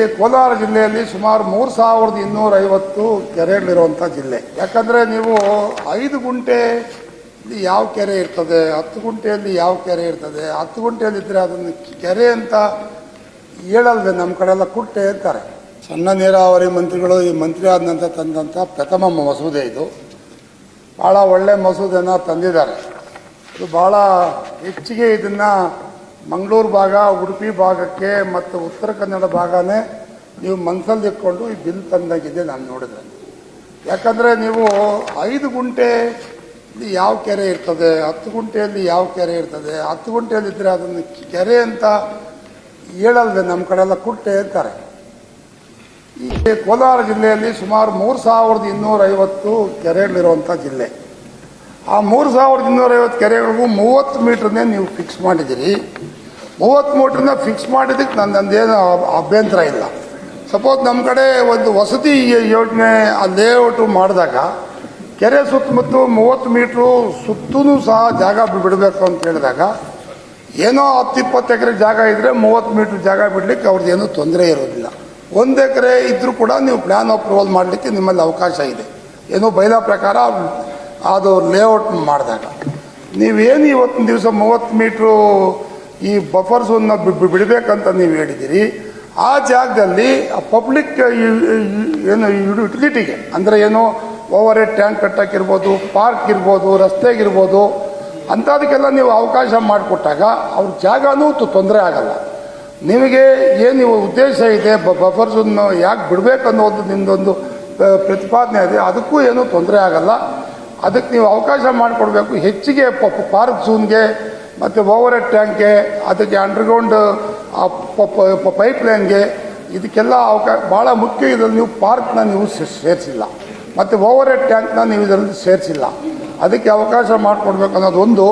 ಕೋಲಾರ ಜಿಲ್ಲೆಯಲ್ಲಿ ಸುಮಾರು ಮೂರು ಸಾವಿರದ ಇನ್ನೂರ ಐವತ್ತು ಕೆರೆಗಳಿರುವಂಥ ಜಿಲ್ಲೆ. ಯಾಕಂದರೆ ನೀವು ಐದು ಗುಂಟೆ ಯಾವ ಕೆರೆ ಇರ್ತದೆ, ಹತ್ತು ಗುಂಟೆಯಲ್ಲಿ ಯಾವ ಕೆರೆ ಇರ್ತದೆ, ಹತ್ತು ಗುಂಟೆಯಲ್ಲಿ ಇದ್ದರೆ ಅದನ್ನು ಕೆರೆ ಅಂತ ಹೇಳಲ್ವೇ? ನಮ್ಮ ಕಡೆ ಎಲ್ಲ ಕುಟ್ಟೆ ಅಂತಾರೆ. ಸಣ್ಣ ನೀರಾವರಿ ಮಂತ್ರಿಗಳು ಈ ಮಂತ್ರಿ ಆದ ನಂತರ ತಂದಂಥ ಪ್ರಥಮ ಮಸೂದೆ ಇದು. ಭಾಳ ಒಳ್ಳೆ ಮಸೂದೆನ ತಂದಿದ್ದಾರೆ. ಇದು ಭಾಳ ಹೆಚ್ಚಿಗೆ ಇದನ್ನು ಮಂಗಳೂರು ಭಾಗ, ಉಡುಪಿ ಭಾಗಕ್ಕೆ ಮತ್ತು ಉತ್ತರ ಕನ್ನಡ ಭಾಗನೇ ನೀವು ಮನಸ್ಸಲ್ಲಿ ಇಟ್ಕೊಂಡು ಈ ಬಿಲ್ ತಂದಾಗಿದೆ ನಾನು ನೋಡಿದ್ರೆ. ಯಾಕಂದರೆ ನೀವು ಐದು ಗುಂಟೆ ಯಾವ ಕೆರೆ ಇರ್ತದೆ, ಹತ್ತು ಗುಂಟೆಯಲ್ಲಿ ಯಾವ ಕೆರೆ ಇರ್ತದೆ, ಹತ್ತು ಗುಂಟೆಯಲ್ಲಿ ಇದ್ದರೆ ಅದನ್ನು ಕೆರೆ ಅಂತ ಹೇಳಲ್ವೇ, ನಮ್ಮ ಕಡೆ ಕುಟ್ಟೆ ಅಂತಾರೆ. ಈ ಕೋಲಾರ ಜಿಲ್ಲೆಯಲ್ಲಿ ಸುಮಾರು ಮೂರು ಸಾವಿರದ ಇನ್ನೂರೈವತ್ತು ಕೆರೆಗಳಿರುವಂಥ ಜಿಲ್ಲೆ. ಆ ಮೂರು ಸಾವಿರದ ಇನ್ನೂರೈವತ್ತು ಕೆರೆಗಳಿಗೂ ಮೂವತ್ತು ಮೀಟ್ರನ್ನೇ ನೀವು ಫಿಕ್ಸ್ ಮಾಡಿದ್ದೀರಿ. ಮೂವತ್ತು ಮೋಟ್ರನ್ನ ಫಿಕ್ಸ್ ಮಾಡಿದ್ದಕ್ಕೆ ನನ್ನ ನಂದೇನು ಅಭ್ಯಂತರ ಇಲ್ಲ. ಸಪೋಸ್ ನಮ್ಮ ಕಡೆ ಒಂದು ವಸತಿ ಯೋಜನೆ ಆ ಲೇಔಟು ಮಾಡಿದಾಗ, ಕೆರೆ ಸುತ್ತಮುತ್ತ ಮೂವತ್ತು ಮೀಟ್ರು ಸುತ್ತೂ ಸಹ ಜಾಗ ಬಿಡಬೇಕು ಅಂತ ಹೇಳಿದಾಗ, ಏನೋ ಹತ್ತು ಇಪ್ಪತ್ತು ಎಕರೆ ಜಾಗ ಇದ್ದರೆ ಮೂವತ್ತು ಮೀಟ್ರ್ ಜಾಗ ಬಿಡಲಿಕ್ಕೆ ಅವ್ರದ್ದು ಏನೂ ತೊಂದರೆ ಇರೋದಿಲ್ಲ. ಒಂದು ಎಕರೆ ಇದ್ದರೂ ಕೂಡ ನೀವು ಪ್ಲ್ಯಾನ್ ಅಪ್ರೂವಲ್ ಮಾಡಲಿಕ್ಕೆ ನಿಮ್ಮಲ್ಲಿ ಅವಕಾಶ ಇದೆ. ಏನೋ ಬೈಲಾ ಪ್ರಕಾರ ಅದು ಲೇಔಟ್ ಮಾಡಿದಾಗ. ನೀವೇನು ಇವತ್ತಿನ ದಿವಸ ಮೂವತ್ತು ಮೀಟ್ರು ಈ ಬಫರ್ ಝೋನ್ನ ಬಿಡಬೇಕಂತ ನೀವು ಹೇಳಿದ್ದೀರಿ. ಆ ಜಾಗದಲ್ಲಿ ಪಬ್ಲಿಕ್ ಏನು ಯುಟಿಲಿಟಿಗೆ ಅಂದರೆ ಏನು ಓವರ್ ಹೆಡ್ ಟ್ಯಾಂಕ್ ಕಟ್ಟಕ್ಕಿರ್ಬೋದು ಪಾರ್ಕ್ ಇರ್ಬೋದು, ರಸ್ತೆಗಿರ್ಬೋದು, ಅಂಥದಕ್ಕೆಲ್ಲ ನೀವು ಅವಕಾಶ ಮಾಡಿಕೊಟ್ಟಾಗ ಅವ್ರ ಜಾಗನೂ ತೊಂದರೆ ಆಗಲ್ಲ. ನಿಮಗೆ ಏನು ನೀವು ಉದ್ದೇಶ ಇದೆ ಬಫರ್ ಝೋನ್ ಯಾಕೆ ಬಿಡಬೇಕನ್ನೋದು ನಿಮ್ಮದೊಂದು ಪ್ರತಿಪಾದನೆ ಇದೆ, ಅದಕ್ಕೂ ಏನೂ ತೊಂದರೆ ಆಗಲ್ಲ. ಅದಕ್ಕೆ ನೀವು ಅವಕಾಶ ಮಾಡಿಕೊಡ್ಬೇಕು. ಹೆಚ್ಚಿಗೆ ಪಾರ್ಕ್ ಝೋನ್ಗೆ ಮತ್ತು ಓವರ್ ಹೆಡ್ ಟ್ಯಾಂಕ್ಗೆ ಅದಕ್ಕೆ ಅಂಡರ್ಗ್ರೌಂಡ್ ಪೈಪ್ ಲೈನ್ಗೆ ಇದಕ್ಕೆಲ್ಲ ಅವಕಾಶ ಭಾಳ ಮುಖ್ಯ ಇದರಲ್ಲಿ ನೀವು ಪಾರ್ಕ್ನ ನೀವು ಸೇರಿಸಿಲ್ಲ. ಮತ್ತು ಓವರ್ ಹೆಡ್ ಟ್ಯಾಂಕ್ನ ನೀವು ಇದರಲ್ಲಿ ಸೇರಿಸಿಲ್ಲ. ಅದಕ್ಕೆ ಅವಕಾಶ ಮಾಡಿಕೊಡ್ಬೇಕು ಅನ್ನೋದು ಒಂದು.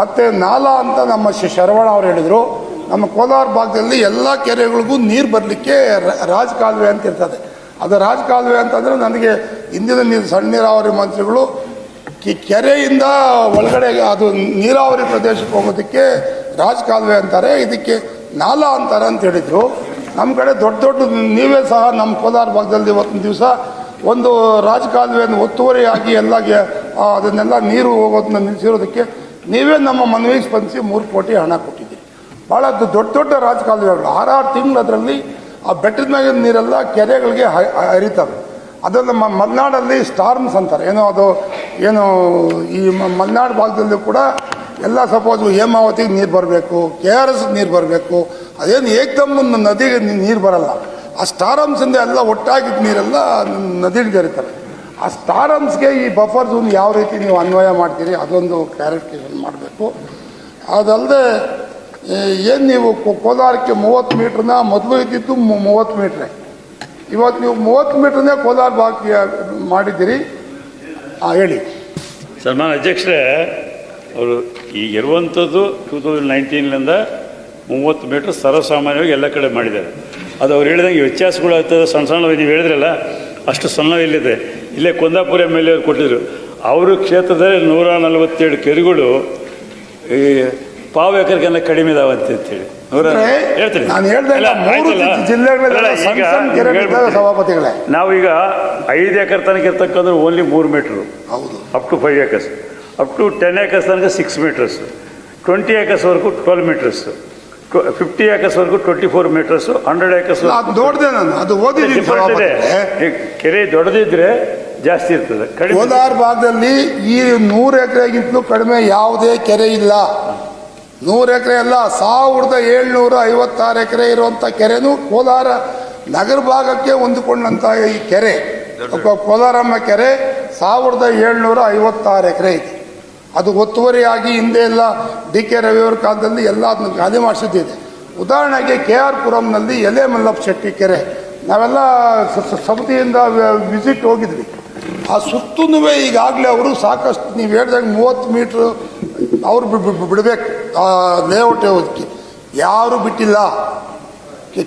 ಮತ್ತು ನಾಲ ಅಂತ ನಮ್ಮ ಶರವಣ ಅವ್ರು ಹೇಳಿದರು, ನಮ್ಮ ಕೋಲಾರ ಭಾಗದಲ್ಲಿ ಎಲ್ಲ ಕೆರೆಗಳಿಗೂ ನೀರು ಬರಲಿಕ್ಕೆ ರಾಜ ಕಾಲುವೆ ಅಂತ ಇರ್ತದೆ. ಅದು ರಾಜ ಕಾಲುವೆ ಅಂತಂದರೆ ನನಗೆ ಇಂದಿನ ನೀರು ಸಣ್ಣ ನೀರಾವರಿ ಮಂತ್ರಿಗಳು ಕಿ- ಕೆರೆಯಿಂದ ಒಳಗಡೆ ಅದು ನೀರಾವರಿ ಪ್ರದೇಶಕ್ಕೆ ಹೋಗೋದಕ್ಕೆ ರಾಜ್ ಕಾಲುವೆ ಅಂತಾರೆ, ಇದಕ್ಕೆ ನಾಲ ಅಂತಾರೆ ಅಂತ ಹೇಳಿದರು. ನಮ್ಮ ಕಡೆ ದೊಡ್ಡ ದೊಡ್ಡ ನೀವೇ ಸಹ ನಮ್ಮ ಕೋಲಾರ ಭಾಗದಲ್ಲಿ ಇವತ್ತಿನ ದಿವಸ ಒಂದು ರಾಜಕಾಲುವೆಯನ್ನು ಒತ್ತುವರಿಯಾಗಿ ಎಲ್ಲ ಅದನ್ನೆಲ್ಲ ನೀರು ಹೋಗೋದನ್ನ ನಿಲ್ಲಿಸಿರೋದಕ್ಕೆ ನೀವೇ ನಮ್ಮ ಮನವಿ ಸ್ಪಂದಿಸಿ ಮೂರು ಕೋಟಿ ಹಣ ಕೊಟ್ಟಿದ್ದೀರಿ. ಭಾಳ ದೊಡ್ಡ ದೊಡ್ಡ ರಾಜಕಾಲುವೆಗಳು. ಆರಾರು ತಿಂಗಳು ಅದರಲ್ಲಿ ಆ ಬೆಟ್ಟದ ಮ್ಯಾಗಿನ ನೀರೆಲ್ಲ ಕೆರೆಗಳಿಗೆ ಹರಿತವೆ. ಅದು ನಮ್ಮ ಮಲೆನಾಡಲ್ಲಿ ಸ್ಟಾರ್ಮ್ಸ್ ಅಂತಾರೆ. ಏನೋ ಅದು ಏನು, ಈ ಮಲೆನಾಡು ಭಾಗದಲ್ಲೂ ಕೂಡ ಎಲ್ಲ ಸಪೋಸ್ ಹೇಮಾವತಿಗೆ ನೀರು ಬರಬೇಕು ಕೆ ಆರ್ ಎಸ್ ನೀರು ಬರಬೇಕು, ಅದೇನು ಏಕ್ದಮ್ ನದಿಗೆ ನೀರು ಬರಲ್ಲ. ಆ ಸ್ಟಾರಮ್ಸಿಂದ ಎಲ್ಲ ಒಟ್ಟಾಗಿದ್ದ ನೀರೆಲ್ಲ ನದಿಗೆ ಜರಿತಾರೆ ಆ ಸ್ಟಾರಮ್ಸ್ಗೆ ಈ ಬಫರ್ ಝೋನ್ ಯಾವ ರೀತಿ ನೀವು ಅನ್ವಯ ಮಾಡ್ತೀರಿ, ಅದೊಂದು ಕ್ಲಾರಿಫಿಕೇಶನ್ ಮಾಡಬೇಕು. ಅದಲ್ಲದೆ ಏನು ನೀವು ಕೋಲಾರಕ್ಕೆ ಮೂವತ್ತು ಮೀಟ್ರನ್ನ ಮೊದಲು ಇದ್ದಿದ್ದು ಮೂವತ್ತು ಮೀಟ್ರೆ. ಇವತ್ತು ನೀವು ಮೂವತ್ತು ಮೀಟ್ರನ್ನೇ ಕೋಲಾರ ಭಾಗ ಮಾಡಿದ್ದೀರಿ. ಹಾಂ ಹೇಳಿ. ಸನ್ಮಾನ ಅಧ್ಯಕ್ಷರೇ, ಅವರು ಈಗ ಇರುವಂಥದ್ದು ಟೂ ತೌಸಂಡ್ ನೈನ್ಟೀನ್ಲಿಂದ ಮೂವತ್ತು ಮೀಟ್ರ್ ಸರ್ವಸಾಮಾನ್ಯವಾಗಿ ಎಲ್ಲ ಕಡೆ ಮಾಡಿದ್ದಾರೆ. ಅದು ಅವ್ರು ಹೇಳಿದಂಗೆ ವ್ಯತ್ಯಾಸಗಳು ಆಗ್ತದೆ ಸಣ್ಣ ಸಣ್ಣ ನೀವು ಹೇಳಿದ್ರಲ್ಲ, ಅಷ್ಟು ಸಣ್ಣ ಇಲ್ಲಿದೆ ಇಲ್ಲೇ ಕುಂದಾಪುರ ಎಂ ಎಲ್ ಎ ಕೊಟ್ಟಿದ್ರು. ಅವರು ಕ್ಷೇತ್ರದಲ್ಲಿ ನೂರ ನಲವತ್ತೇಳು ಕೆರೆಗಳು ಈ ಪಾವು ಎಕರೆಗೆಲ್ಲ ಕಡಿಮೆ ಇದಾವೆ ಅಂತ ಹೇಳಿ ನೂರ ಅಂದ್ರೆ ಹೇಳ್ತೀನಿ ನಾನು ಹೇಳ್ದೆ ಇಲ್ಲ, ಮೂರು ಆಯ್ತಲ್ಲ? ಜಿಲ್ಲೆಗಳೆಲ್ಲ ಸಣ್ಣ ಈಗ ಸಣ್ಣ ಸಭಾಪತಿಗಳೇ. ನಾವೀಗ ಐದು ಎಕರೆ ತನಕ ಇರ್ತಕ್ಕಂದ್ರೆ ಓನ್ಲಿ ಮೂರು ಮೀಟ್ರು ಹೌದು. Up to five acres up to ten acres ತನಕ ಸಿಕ್ಸ್ ಮೀಟರ್ಸ್ ಟ್ವೆಂಟಿ ಏಕರ್ಸ್ವರೆಗೂ twelve metres fifty ಏಕರ್ಸ್ವರೆಗೂ twenty four metres hundred acres ಅದು ನೋಡಿದೆ ನಾನು. ಅದು ಓದಿದ್ದೀನಿ ಡಿಫರೆಂಟ್ ಇದೆ. ಸಭಾಪತಿಗಳೇ. ಈ ಕೆರೆ ದೊಡ್ಡದಿದ್ರೆ ಜಾಸ್ತಿ ಇರ್ತದೆ. ಕಡಿಮೆ ಕೋಲಾರ ಭಾಗದಲ್ಲಿ ಈ ನೂರು ಎಕರೆಗಿಂತಲೂ ಕಡಿಮೆ ಯಾವುದೇ ಕೆರೆ ಇಲ್ಲ. ನೂರು ಎಕರೆ ಅಲ್ಲ ಸಾವಿರದ ಏಳ್ನೂರ ಐವತ್ತಾರು ಎಕರೆ ಇರುವಂಥ ಕೆರೆನೂ ಕೋಲಾರ ನಗರ ಭಾಗಕ್ಕೆ ಹೊಂದಿಕೊಂಡಂಥ ಈ ಕೆರೆ. ಕೋಲಾರಮ್ಮ ಕೆರೆ ಸಾವಿರದ ಏಳ್ನೂರ ಐವತ್ತಾರು ಎಕರೆ ಇದೆ ಅದು ಒತ್ತುವರಿಯಾಗಿ ಹಿಂದೆ ಎಲ್ಲ ಡಿ ಕೆ ರವಿಯವರ ಕಾಲದಲ್ಲಿ ಎಲ್ಲ ಅದನ್ನು ಗಾದಿ ಮಾಡಿಸಿದ್ದಿದೆ. ಉದಾಹರಣೆಗೆ ಕೆ ಆರ್ ಪುರಂನಲ್ಲಿ ಎಲೆ ಮಲ್ಲಪ್ಪ ಶೆಟ್ಟಿ ಕೆರೆ. ನಾವೆಲ್ಲ ಸಮಿತಿಯಿಂದ ವಿಸಿಟ್ ಹೋಗಿದ್ವಿ. ಆ ಸುತ್ತೂ ಈಗಾಗಲೇ ಅವರು ಸಾಕಷ್ಟು ನೀವು ಹೇಳ್ದಂಗೆ ಮೂವತ್ತು ಮೀಟ್ರ್ ಅವ್ರು ಬಿಡಬೇಕು. ಆ ಲೇಔಟ್ ಯಾರು ಬಿಟ್ಟಿಲ್ಲ.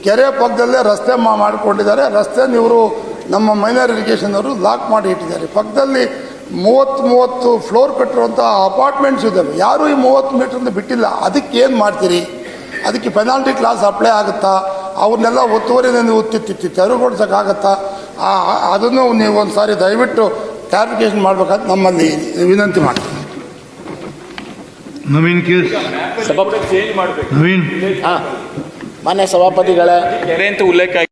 ಕೆರೆ ಪಕ್ಕದಲ್ಲೇ ರಸ್ತೆ ಮಾಡಿಕೊಂಡಿದ್ದಾರೆ. ರಸ್ತೆ ಇವರು ನಮ್ಮ ಮೈನರ್ ಇರಿಗೇಷನ್ ಅವರು ಲಾಕ್ ಮಾಡಿ ಇಟ್ಟಿದ್ದಾರೆ. ಪಕ್ಕದಲ್ಲಿ ಮೂವತ್ತು ಮೂವತ್ತು ಫ್ಲೋರ್ ಕಟ್ಟಿರುವಂಥ ಅಪಾರ್ಟ್ಮೆಂಟ್ಸ್ ಇದ್ದಾವೆ ಯಾರು ಈ ಮೂವತ್ತು ಮೀಟ್ರಿಂದ ಬಿಟ್ಟಿಲ್ಲ. ಅದಕ್ಕೆ ಏನು ಮಾಡ್ತೀರಿ? ಅದಕ್ಕೆ ಪೆನಾಲ್ಟಿ ಕ್ಲಾಸ್ ಅಪ್ಲೈ ಆಗುತ್ತಾ? ಅವ್ರನ್ನೆಲ್ಲ ಒತ್ತುವರಿನ ನೀವು ಆ- ಅದನ್ನು ನೀವು ಒಂದು ಸಾರಿ ದಯವಿಟ್ಟು ಕ್ಲಾರಿಫಿಕೇಶನ್ ಮಾಡ್ಬೇಕಂತ ನಮ್ಮಲ್ಲಿ ವಿನಂತಿ ಮಾಡ್ತೀನಿ. ನವೀನ್ ಕೇಸ್. ಚೇಂಜ್ ಮಾಡಬೇಕು ನವೀನ್ ಮಾನ್ಯ ಸಭಾಪತಿಗಳ ಕೆರೆ ಅಂತ ಉಲ್ಲೇಖ